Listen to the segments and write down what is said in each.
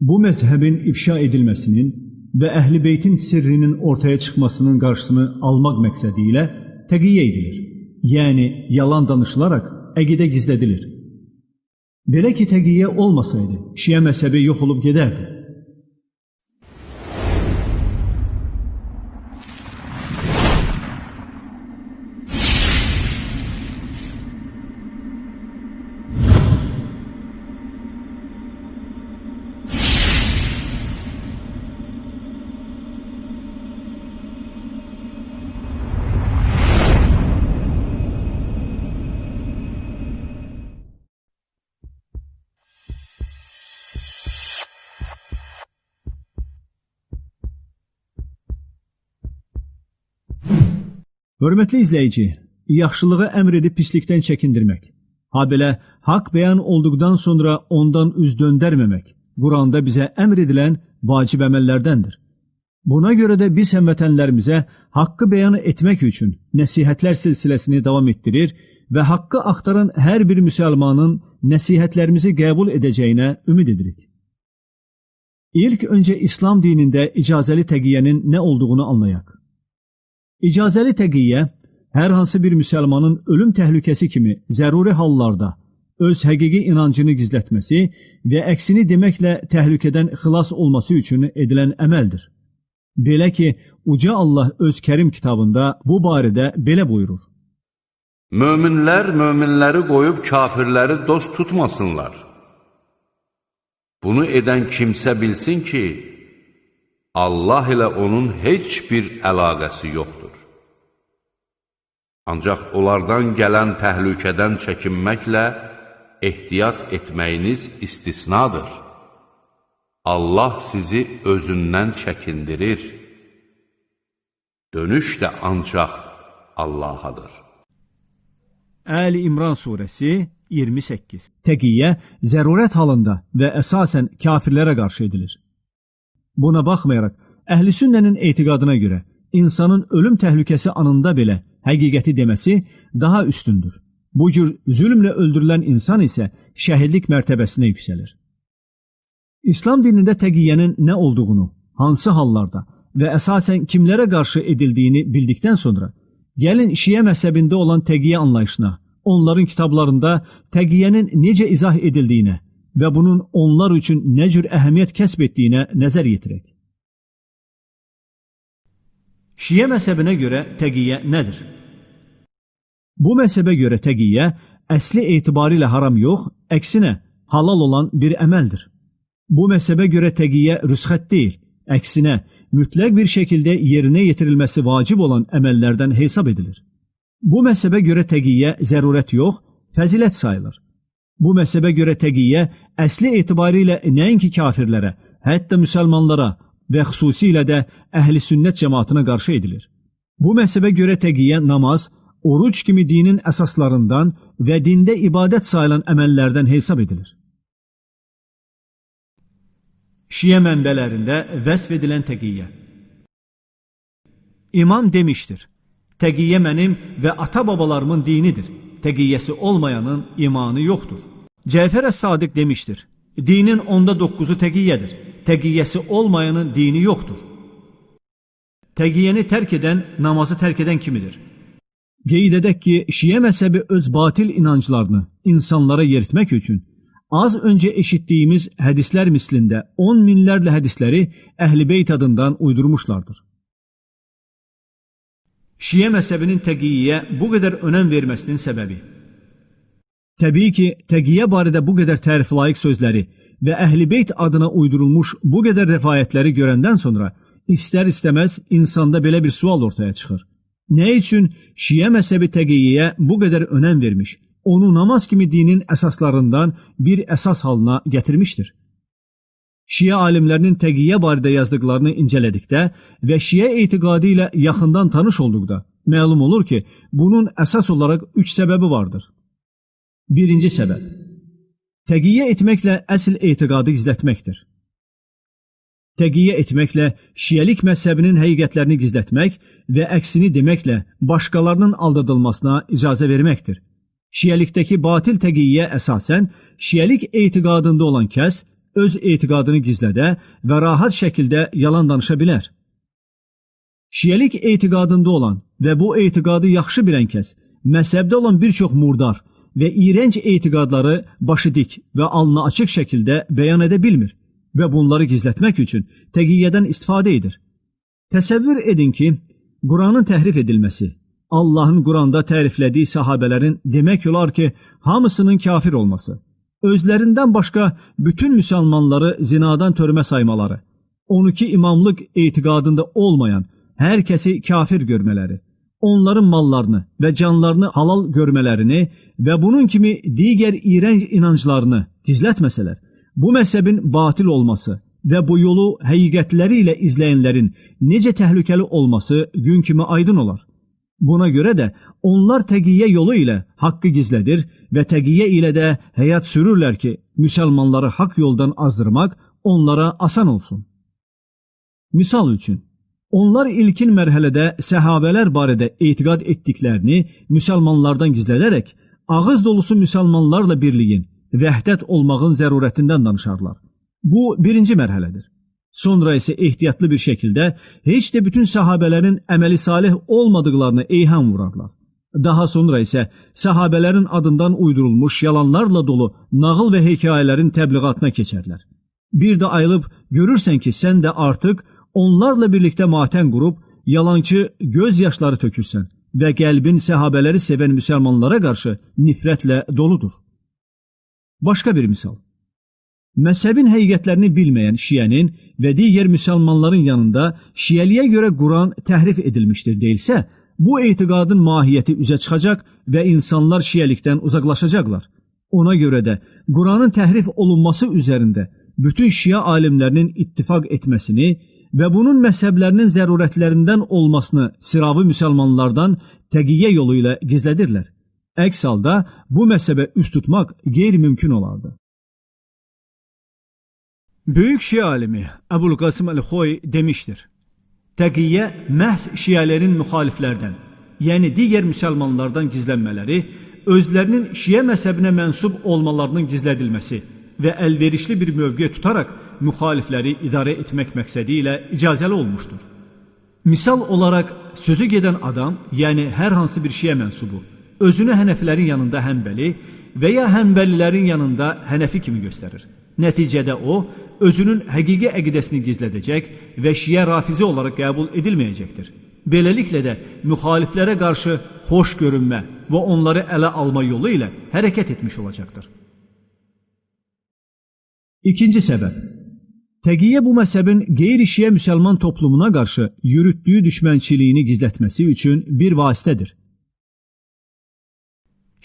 Bu mezhebin ifşa edilmesinin ve ehli beytin sirrinin ortaya çıkmasının karşısını almak məqsədilə təqiyyə edilir. Yəni yalan danışılarak əqidə gizlədilir. Belə ki təqiyyə olmasaydı, Şiə məzhəbi yox olub gedərdi. Hörmətli izləyici, yaxşılığı əmr edib pislikdən çəkindirmək, habelə haqq bəyan olduqdan sonra ondan üz döndərməmək Quranda bizə əmr edilən vacib əməllərdəndir. Buna görə də biz həmvətənlərimizə haqqı bəyan etmək üçün nəsihətlər silsiləsini davam etdirir və haqqı axtaran hər bir müsəlmanın nəsihətlərimizi qəbul edəcəyinə ümid edirik. İlk öncə İslam dinində icazəli təqiyyənin nə olduğunu anlayaq. İcazəli təqiyyə hər hansı bir müsəlmanın ölüm təhlükəsi kimi zəruri hallarda öz həqiqi inancını gizlətməsi və əksini deməklə təhlükədən xilas olması üçün edilən əməldir. Belə ki, uca Allah öz Kərim kitabında bu barədə belə buyurur. Möminlər möminləri qoyub kafirləri dost tutmasınlar. Bunu edən kimsə bilsin ki, Allah ilə onun heç bir əlaqəsi yoxdur. Ancaq onlardan gələn təhlükədən çəkinməklə ehtiyat etməyiniz istisnadır. Allah sizi özündən çəkindirir. Dönüş də ancaq Allahadır. Əli İmran surəsi 28. Təqiyyə zərurət halında və əsasən kafirlərə qarşı edilir. Buna baxmayaraq, Əhl-i Sünnənin etiqadına görə insanın ölüm təhlükəsi anında belə həqiqəti deməsi daha üstündür. Bu cür zülmlə öldürülən insan isə şəhidlik mərtəbəsinə yüksəlir. İslam dinində təqiyyənin nə olduğunu, hansı hallarda və əsasən kimlərə qarşı edildiyini bildikdən sonra gəlin Şiə məzhəbində olan təqiyyə anlayışına, onların kitablarında təqiyyənin necə izah edildiyinə və bunun onlar üçün nə cür əhəmiyyət kəsb etdiyinə nəzər yetirək. Şiə məzhəbinə görə təqiyyə nədir? Bu məzhəbə görə təqiyyə əsli etibarilə haram yox, əksinə halal olan bir əməldir. Bu məzhəbə görə təqiyyə rüsxət deyil, əksinə mütləq bir şəkildə yerinə yetirilməsi vacib olan əməllərdən hesab edilir. Bu məzhəbə görə təqiyyə zərurət yox, fəzilət sayılır. Bu məzhəbə görə təqiyyə əsli etibarilə nəinki kafirlərə, hətta müsəlmanlara və xüsusilə də əhli sünnət cəmaatına qarşı edilir. Bu məzhəbə görə təqiyyə namaz, oruc kimi dinin əsaslarından və dində ibadət sayılan əməllərdən hesab edilir. Şiə mənbələrində vəsf edilən təqiyyə İmam demişdir, təqiyyə mənim və ata-babalarımın dinidir, təqiyyəsi olmayanın imanı yoxdur. Cəfər Əs-Sadiq demişdir, dinin onda dokkuzu təqiyyədir, təqiyyəsi olmayanın dini yoxdur. Təqiyyəni tərk edən namazı tərk edən kimidir? Qeyd edək ki, Şiə məzhəbi öz batil inanclarını insanlara yeritmək üçün az öncə eşitdiyimiz hədislər mislində 10 minlərlə hədisləri Əhl-i Beyt adından uydurmuşlardır. Şiə məzhəbinin təqiyyə bu qədər önəm verməsinin səbəbi Təbii ki, təqiyyə barədə bu qədər tərif layiq sözləri və Əhl-i Beyt adına uydurulmuş bu qədər rəfayətləri görəndən sonra istər-istəməz insanda belə bir sual ortaya çıxır. Nə üçün Şiə məzhəbi təqiyyəyə bu qədər önəm vermiş, onu namaz kimi dinin əsaslarından bir əsas halına gətirmişdir? Şiə alimlərinin təqiyyə barədə yazdıqlarını incələdikdə və Şiə etiqadı ilə yaxından tanış olduqda məlum olur ki, bunun əsas olaraq üç səbəbi vardır. Birinci səbəb Təqiyyə etməklə əsl etiqadı gizlətməkdir. Təqiyyə etməklə şiəlik məzhəbinin həqiqətlərini gizlətmək və əksini deməklə başqalarının aldadılmasına icazə verməkdir. Şiəlikdəki batil təqiyyə əsasən şiəlik etiqadında olan kəs öz etiqadını gizlədə və rahat şəkildə yalan danışa bilər. Şiəlik etiqadında olan və bu etiqadı yaxşı bilən kəs məzhəbdə olan bir çox murdar və iyrənc etiqadları başı dik və alnı açıq şəkildə bəyan edə bilmir və bunları gizlətmək üçün təqiyyədən istifadə edir. Təsəvvür edin ki, Quranın təhrif edilməsi, Allahın Quranda təriflədiyi sahabələrin demək olar ki, hamısının kafir olması, özlərindən başqa bütün müsəlmanları zinadan törmə saymaları, 12 imamlıq etiqadında olmayan hər kəsi kafir görmələri, onların mallarını və canlarını halal görmələrini və bunun kimi digər iyrənc inanclarını gizlətməsələr, bu məzhəbin batil olması və bu yolu həqiqətləri ilə izləyənlərin necə təhlükəli olması gün kimi aydın olar. Buna görə də onlar təqiyyə yolu ilə haqqı gizlədir və təqiyyə ilə də həyat sürürlər ki, müsəlmanları haqq yoldan azdırmaq onlara asan olsun. Misal üçün, onlar ilkin mərhələdə səhabələr barədə etiqad etdiklərini müsəlmanlardan gizlədərək ağız dolusu müsəlmanlarla birliyin, vəhdət olmağın zərurətindən danışarlar. Bu birinci mərhələdir. Sonra isə ehtiyatlı bir şəkildə heç də bütün sahabələrin əməli salih olmadıqlarını eyham vurarlar. Daha sonra isə sahabələrin adından uydurulmuş yalanlarla dolu nağıl və hekayələrin təbliğatına keçərlər. Bir də ayılıb görürsən ki, sən də artıq onlarla birlikdə matən qurub yalançı göz yaşları tökürsən və qəlbin səhabələri sevən müsəlmanlara qarşı nifrətlə doludur. Başqa bir misal. Məzhəbin həqiqətlərini bilməyən Şiənin və digər müsəlmanların yanında Şiəliyə görə Quran təhrif edilmişdir deyilsə, bu etiqadın mahiyyəti üzə çıxacaq və insanlar Şiəlikdən uzaqlaşacaqlar. Ona görə də Quranın təhrif olunması üzərində bütün Şia alimlərinin ittifaq etməsini və bunun məzhəblərinin zərurətlərindən olmasını sıravi müsəlmanlardan təqiyyə yolu ilə gizlədirlər. Əks halda bu məzhəbə üst tutmaq qeyri-mümkün olardı. Böyük Şia alimi Əbul Qasım Əl-Xoy demişdir. Təqiyyə məhz şiələrin müxaliflərdən, yəni digər müsəlmanlardan gizlənmələri, özlərinin şiə məzhəbinə mənsub olmalarının gizlədilməsi və əlverişli bir mövqe tutaraq müxalifləri idarə etmək məqsədi ilə icazəli olmuşdur. Misal olaraq sözü gedən adam, yəni hər hansı bir şiə mənsubu, özünü hənəfilərin yanında həmbəli və ya həmbəlilərin yanında hənəfi kimi göstərir. Nəticədə o, özünün həqiqi əqidəsini gizlədəcək və şiə rafizi olaraq qəbul edilməyəcəkdir. Beləliklə də müxaliflərə qarşı xoş görünmə və onları ələ alma yolu ilə hərəkət etmiş olacaqdır. İkinci səbəb. Təqiyyə bu məzhəbin qeyri-şiə müsəlman toplumuna qarşı yürütdüyü düşmənçiliyini gizlətməsi üçün bir vasitədir.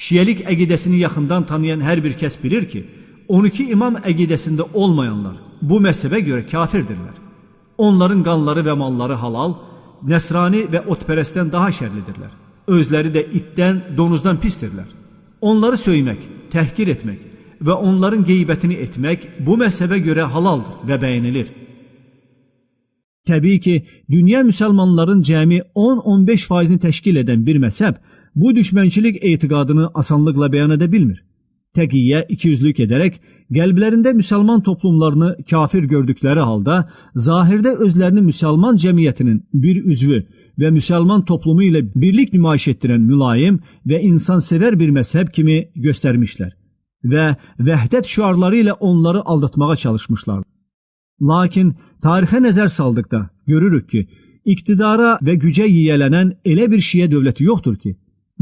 Şiəlik əqidəsini yaxından tanıyan hər bir kəs bilir ki, 12 imam əqidəsində olmayanlar bu məzhəbə görə kafirdirlər. Onların qanları və malları halal, nəsrani və otpərəstdən daha şərlidirlər. Özləri də itdən, donuzdan pisdirlər. Onları söymək, təhqir etmək və onların qeybətini etmək bu məzhəbə görə halaldır və bəyənilir. Təbii ki, dünya müsəlmanların cəmi 10-15 faizini təşkil edən bir məzhəb bu düşmənçilik etiqadını asanlıqla bəyan edə bilmir təqiyyə ikiyüzlük edərək qəlblərində müsəlman toplumlarını kafir gördükləri halda zahirdə özlərini müsəlman cəmiyyətinin bir üzvü və müsəlman toplumu ilə birlik nümayiş etdirən mülayim və insansevər bir məzhəb kimi göstərmişlər və vəhdət şüarları ilə onları aldatmağa çalışmışlar. Lakin tarixə nəzər saldıqda görürük ki, iqtidara və gücə yiyələnən elə bir şiə dövləti yoxdur ki,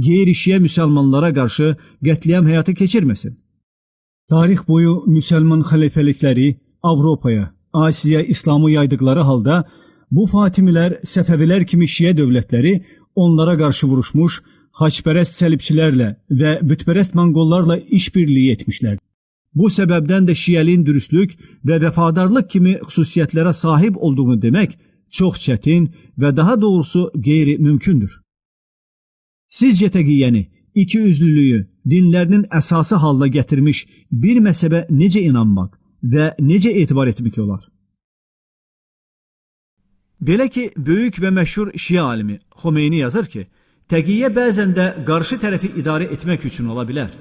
qeyri-şiə müsəlmanlara qarşı qətliam həyata keçirməsin. Tarix boyu müsəlman xəlifəlikləri Avropaya, Asiya İslamı yaydıqları halda bu Fatimilər, Səfəvilər kimi şiə dövlətləri onlara qarşı vuruşmuş, xaçpərəst səlibçilərlə və bütpərəst monqollarla işbirliyi etmişlər. Bu səbəbdən də şiəliyin dürüstlük və vəfadarlıq kimi xüsusiyyətlərə sahib olduğunu demək çox çətin və daha doğrusu qeyri-mümkündür. Sizcə təqiyyəni, iki üzlülüyü dinlərinin əsası halda gətirmiş bir məsəbə necə inanmaq və necə etibar etmək olar? Belə ki, böyük və məşhur şia alimi Xomeyni yazır ki, təqiyyə bəzən də qarşı tərəfi idarə etmək üçün ola bilər.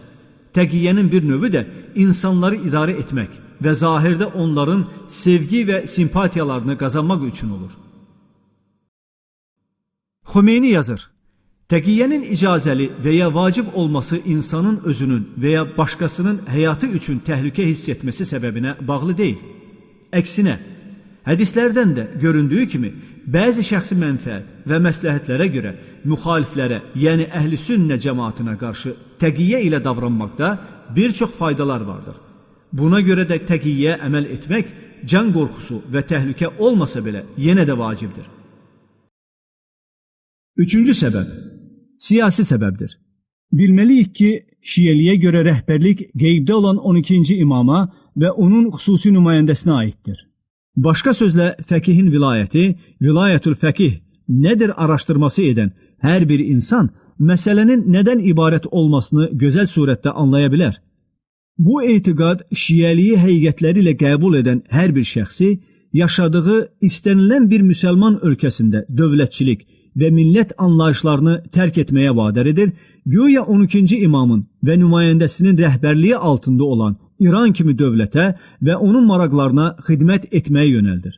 Təqiyyənin bir növü də insanları idarə etmək və zahirdə onların sevgi və simpatiyalarını qazanmaq üçün olur. Xomeyni yazır: Təqiyyənin icazəli və ya vacib olması insanın özünün və ya başqasının həyatı üçün təhlükə hiss etməsi səbəbinə bağlı deyil. Əksinə, hədislərdən də göründüyü kimi bəzi şəxsi mənfəət və məsləhətlərə görə müxaliflərə, yəni əhli sünnə cəmaatına qarşı təqiyyə ilə davranmaqda bir çox faydalar vardır. Buna görə də təqiyyə əməl etmək can qorxusu və təhlükə olmasa belə yenə də vacibdir. Üçüncü səbəb siyasi səbəbdir. Bilməliyik ki, Şiəliyə görə rəhbərlik qeybdə olan 12-ci imama və onun xüsusi nümayəndəsinə aiddir. Başqa sözlə fəqihin vilayəti, vilayətül fəqih nədir araşdırması edən hər bir insan məsələnin nədən ibarət olmasını gözəl surətdə anlaya bilər. Bu etiqad şiəliyi həqiqətləri ilə qəbul edən hər bir şəxsi yaşadığı istənilən bir müsəlman ölkəsində dövlətçilik və millət anlayışlarını tərk etməyə vadar edir, güya 12-ci imamın və nümayəndəsinin rəhbərliyi altında olan İran kimi dövlətə və onun maraqlarına xidmət etməyə yönəldir.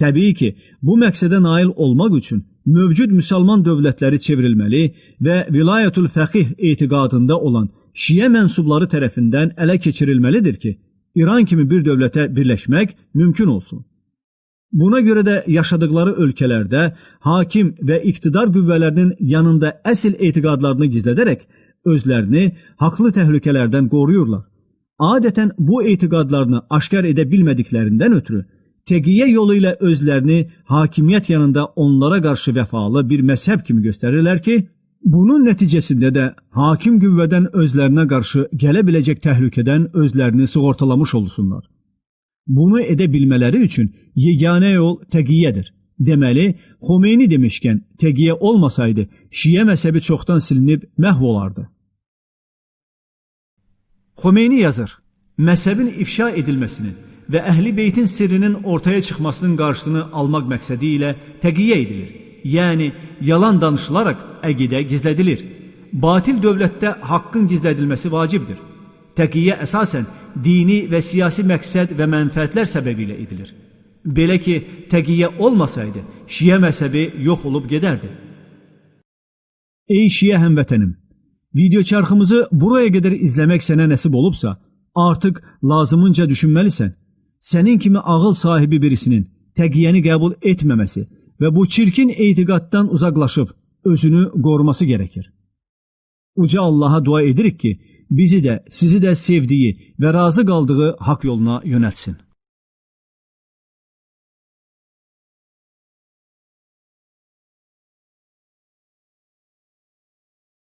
Təbii ki, bu məqsədə nail olmaq üçün mövcud müsəlman dövlətləri çevrilməli və vilayətul fəqih etiqadında olan Şiə mənsubları tərəfindən ələ keçirilməlidir ki, İran kimi bir dövlətə birləşmək mümkün olsun. Buna görə də yaşadıkları ölkələrdə hakim və iqtidar qüvvələrinin yanında əsl etiqadlarını gizlədərək özlərini haqlı təhlükələrdən qoruyurlar. Adətən bu etiqadlarını aşkar edə bilmədiklərindən ötürü təqiyyə yolu ilə özlərini hakimiyyət yanında onlara qarşı vəfalı bir məzhəb kimi göstərirlər ki, bunun nəticəsində də hakim qüvvədən özlərinə qarşı gələ biləcək təhlükədən özlərini sığortalamış olsunlar. Bunu edə bilmələri üçün yeganə yol təqiyyədir. Deməli, Xomeyni demişkən, təqiyyə olmasaydı, Şiə məzhəbi çoxdan silinib məhv olardı. Xomeyni yazır: Məzhəbin ifşa edilməsinin və Əhli Beytin sirrinin ortaya çıxmasının qarşısını almaq məqsədi ilə təqiyyə edilir. Yəni yalan danışılaraq əqidə gizlədilir. Batil dövlətdə haqqın gizlədilməsi vacibdir. Təqiyyə əsasən dini və siyasi məqsəd və mənfəətlər səbəbilə edilir. Belə ki, təqiyyə olmasaydı, Şiə məzhəbi yox olub gedərdi. Ey Şiə həmvətənim, video çarxımızı buraya qədər izləmək sənə nəsib olubsa, artıq lazımınca düşünməlisən. Sənin kimi ağıl sahibi birisinin təqiyyəni qəbul etməməsi və bu çirkin etiqaddan uzaqlaşıb özünü qoruması gərəkir. Uca Allaha dua edirik ki, bizi də, sizi də sevdiyi və razı qaldığı haqq yoluna yönəltsin.